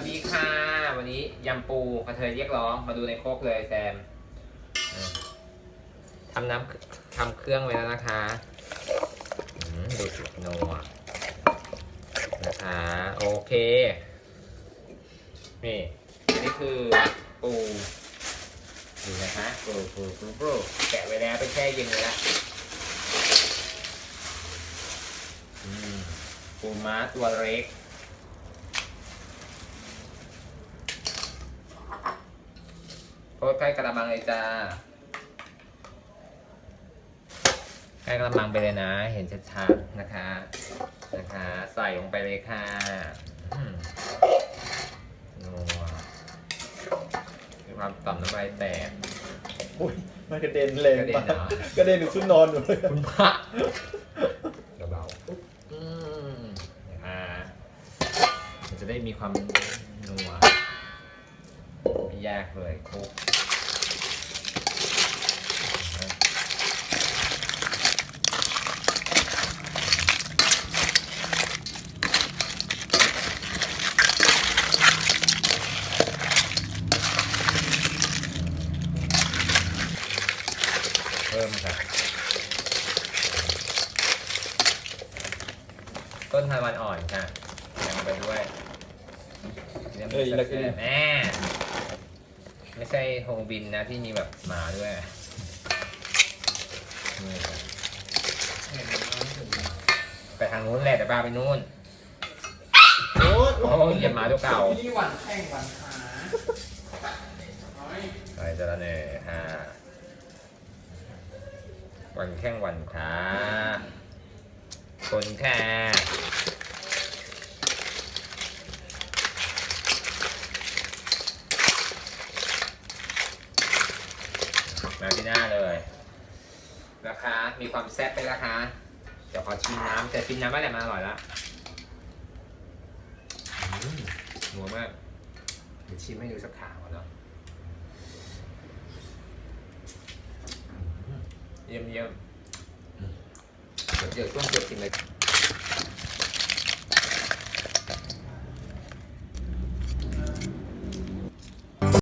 วัสดีค่ะ วันนี้ยำปูกระเทยเรียกร้อง มาดูในโคกเลยแซมทำน้ำทำเครื่องไว้แล้วนะคะดูสินัวนะคะโอเค นี่อันนี่คือปูดูนะคะปูปูปูปูแกะไว้แล้วไปแช่เย็นไว้แล้วปูม้าตัวเล็ก โอ้ยใกล้กระมังเลยจ้า ใกล้กระมังไปเลยนะ เห็นชัดๆนะคะ นะคะ ใส่ลงไปเลยค่ะอืมนัวมีความต่ำน้ำลายแตก อุ้ยมันกระเด็นแรงกระเด็นมากเหรอ กระเด็นอยู่ขึ้นนอนอยู่เลยคุณพระเบาๆปุ๊บอืมนะคะมันจะได้มีความนัวไม่ ยากเลยคลุกเพิ่มค่ะต้นทานวันอ่อนค่ะใส่ลงไปด้วยเอ้ยแล้วก็ แม่ ไม่ใช่โฮบินนะที่มีแบบหมาด้วยนี่ไปทางนู้นแหละแต่บ้าไปนู้นโอ้ยโอ้ยอย่ามาตัวเก่านี่หวันแข่งหวันขาไปจะละเน่ฮะวันแข้งวันขาคนแค่ มาที่หน้าเลยราคามีความแซ่บเป็นราคาเดี๋ยวขอชิมน้ำแต่ชิมน้ำไม่ได้มาอร่อยละอืมนัวมากเดี๋ยวชิมให้ดูสักขาวก่อนเนาะเยี่ยมเยี่ยมเดี๋ยวช่วงจบกินเลย